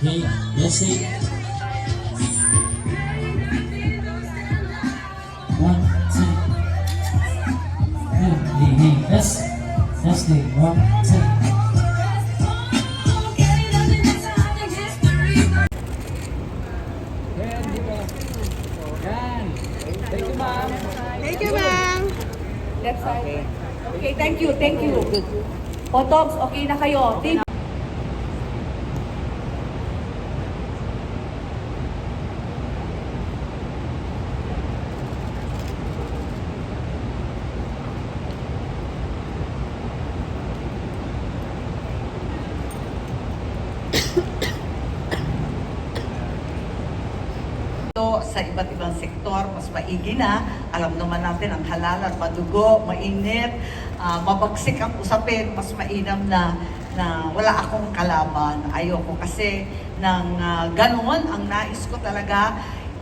Testing. One, two. Hey, hey, hey. Test. Testing. One, two. Thank you, ma'am. Left side. Okay, thank you, thank you. O, Togs, okay na kayo. Team. Sa iba't ibang sektor, mas maigi na. Alam naman natin ang halalan, madugo, mainit, ah, mabagsik ang usapin, mas mainam na na wala akong kalaban. Ayoko kasi ng uh, ganoon, ang nais ko talaga,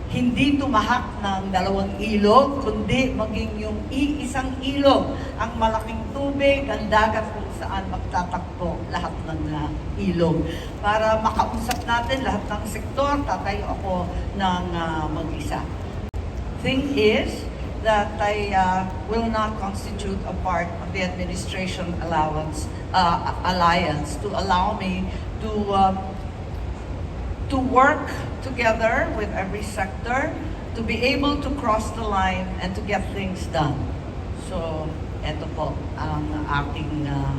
hindi tumahak ng dalawang ilog, kundi maging yung iisang ilog, ang malaking tubig, ang dagat kung saan magtatakbo lahat ng uh, ilog. Para makausap natin lahat ng sektor, tatayo ako ng uh, mag-isa. Thing is that I uh, will not constitute a part of the administration allowance uh, alliance to allow me to uh, to work together with every sector to be able to cross the line and to get things done. So, eto po ang aking uh,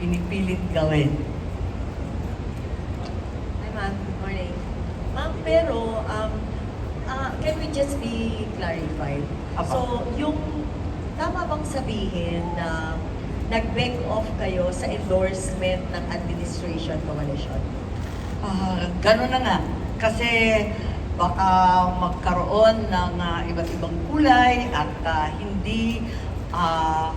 pinipilit gawin. Hi, ma'am. Good morning. Ma'am, pero um, ah, can we just be clarified? Apa. So, yung tama bang sabihin na nag-back off kayo sa endorsement ng administration coalition? Ah, ganun na nga. Kasi baka magkaroon ng ah, iba't ibang kulay at ah, hindi ah,